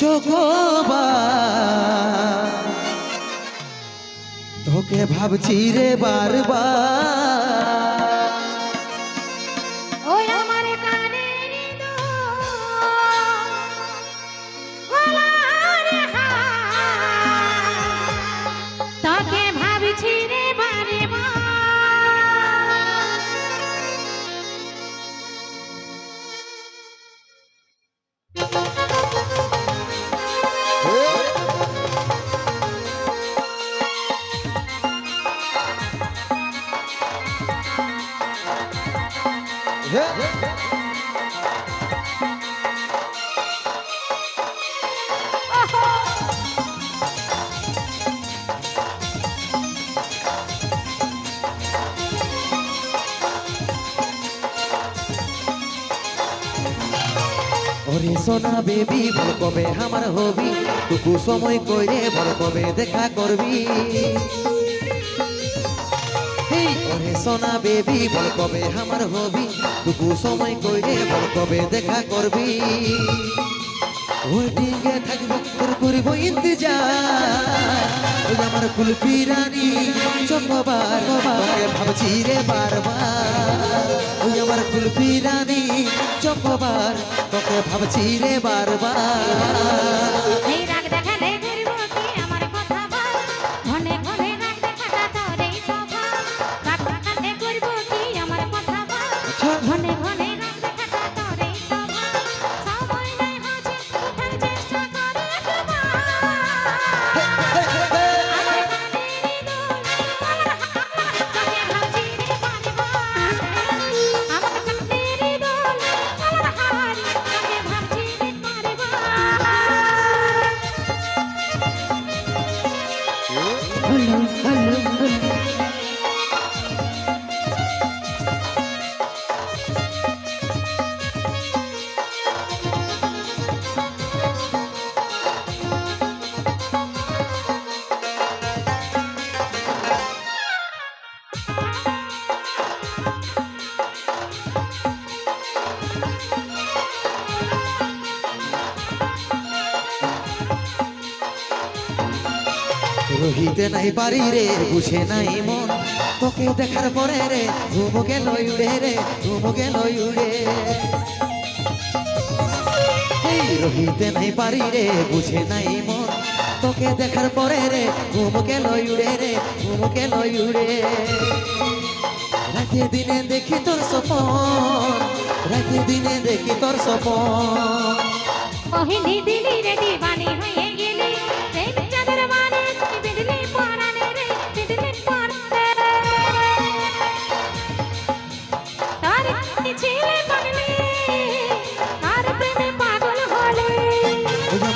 চোখবার তোকে ভাবছি রে বারবার। ওরে সোনা বেবি বল কবে আমার হবি? টুকু সময় কইরে বল কবে দেখা করবি? সোনা বেবি, বল কবে আমার হবি? টুকু সময় কইরে বল দেখা করবি? ওয়েটিংয়ে থাকব করিব ইন্তজার। ওই আমার কুলফি রানী চকবার তোকে ভাবছি রে বারবার। ওই আমার কুলফি রানী চকবার তোকে ভাবছি রে বারবার। রহিতে নাই পারি রে, বুঝে নাই মন। তোকে দেখার পরে রে, ঘুম উড়ে রে, ঘুম গেল উড়ে। রহিতে নাই পারি রে, বুঝে নাই মন। তোকে দেখার পরে রে, ঘুম গেল উড়ে রে, ঘুম গেল উড়ে। রাতে দিনে দেখি তোর সপন রাতে দিনে দেখি তোর সপন রে দিবানি হয়ে গেলি।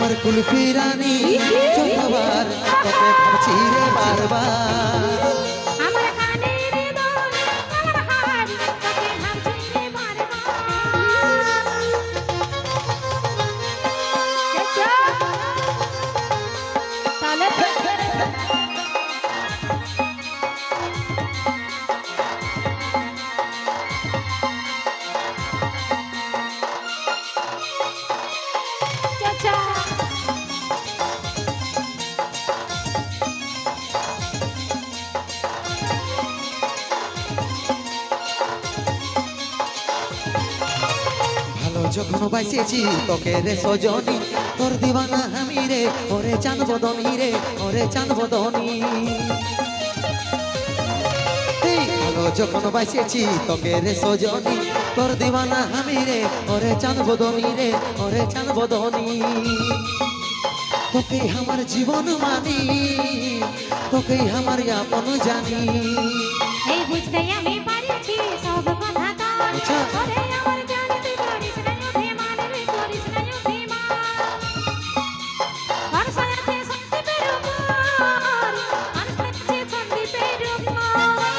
আমার কুলফি রানী চোখবার তোকে ভাবছি রে বারবার। যখন বাইসেছি, তোকে রে সজনী, তোর দিবানা আমি রে, ওরে চাঁদ বদনী রে, ওরে চাঁদ বদনী ভালো যখন বাইসেছি, তোকে রে সজনী, তোর দিবানা আমি রে, ওরে চাঁদ বদনী রে, ওরে চাঁদ বদনী তোকে আমার জীবন মানি, তোকে আমার আপন জানি। এই বুঝতে আমি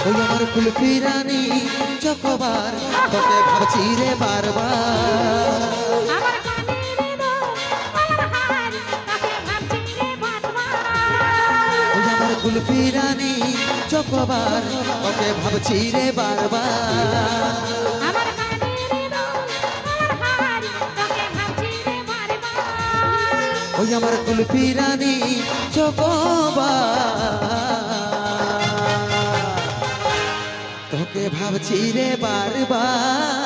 ওই আমার কুলফি রানী চকবার তোকে ভাবছি রে বারবার। আমার কুলফি রানী চকবার তোকে ভাবছি রে বারবার। ওই আমার কুলফি রানী চকোবা রে বারবার।